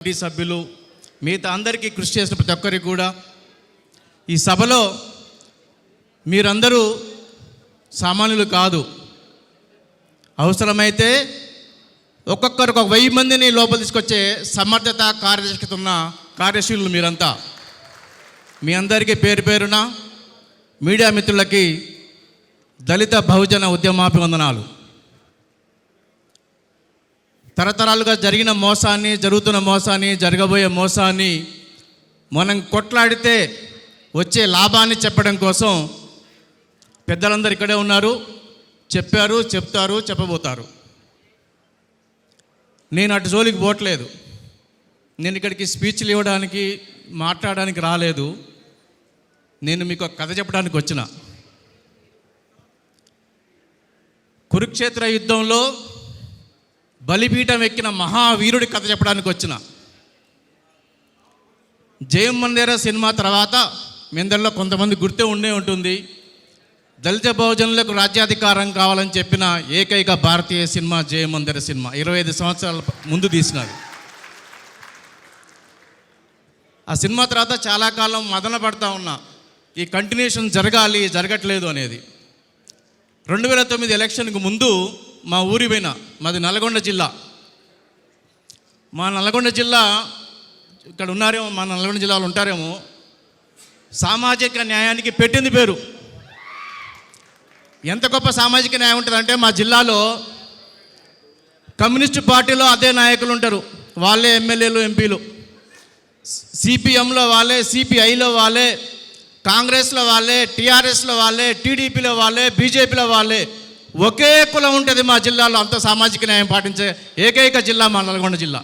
Committee సభ్యులు మిగతా అందరికీ కృషి చేసిన ప్రతి ఒక్కరికి కూడా ఈ సభలో మీరందరూ సామాన్యులు కాదు. అవసరమైతే ఒక్కొక్కరు ఒక వెయ్యి మందిని లోపల తీసుకొచ్చే సమర్థత కార్యదర్శకత ఉన్న కార్యశీలులు మీరంతా. మీ అందరికీ పేరు పేరున మీడియా మిత్రులకి దళిత బహుజన ఉద్యమాభివందనాలు. తరతరాలుగా జరిగిన మోసాన్ని జరుగుతున్న మోసాన్ని జరగబోయే మోసాన్ని మనం కొట్లాడితే వచ్చే లాభాన్ని చెప్పడం కోసం పెద్దలందరూ ఇక్కడే ఉన్నారు. చెప్పారు చెప్తారు చెప్పబోతారు. నేను అటు జోలికి పోవట్లేదు. నేను ఇక్కడికి స్పీచ్లు ఇవ్వడానికి మాట్లాడడానికి రాలేదు. నేను మీకు ఒక కథ చెప్పడానికి వచ్చిన. కురుక్షేత్ర యుద్ధంలో బలిపీఠం ఎక్కిన మహావీరుడి కథ చెప్పడానికి వచ్చిన. జయం మందిర సినిమా తర్వాత మిందల్లో కొంతమంది గుర్తే ఉండే ఉంటుంది. దళిత బహుజనులకు రాజ్యాధికారం కావాలని చెప్పిన ఏకైక భారతీయ సినిమా జయం మందిర సినిమా. ఇరవై ఐదు సంవత్సరాల ముందు తీసినది. ఆ సినిమా తర్వాత చాలా కాలం మదన పడతా ఉన్నా. ఈ కంటిన్యూషన్ జరగాలి జరగట్లేదు అనేది. రెండు వేల తొమ్మిది ఎలక్షన్కు ముందు మా ఊరి పోయిన మాది నల్గొండ జిల్లా. మా నల్గొండ జిల్లా ఇక్కడ ఉన్నారేమో మా నల్గొండ జిల్లాలో ఉంటారేమో. సామాజిక న్యాయానికి పెట్టింది పేరు. ఎంత గొప్ప సామాజిక న్యాయం ఉంటుందంటే మా జిల్లాలో కమ్యూనిస్టు పార్టీలో అదే నాయకులు ఉంటారు. వాళ్ళే ఎమ్మెల్యేలు ఎంపీలు. సిపిఎంలో వాళ్ళే సిపిఐలో వాళ్ళే కాంగ్రెస్లో వాళ్ళే టీఆర్ఎస్లో వాళ్ళే టీడీపీలో వాళ్ళే బీజేపీలో వాళ్ళే ఒకే కులం ఉంటుంది మా జిల్లాలో అంత సామాజిక న్యాయం పాటించే ఏకైక జిల్లా మా నల్గొండ జిల్లా.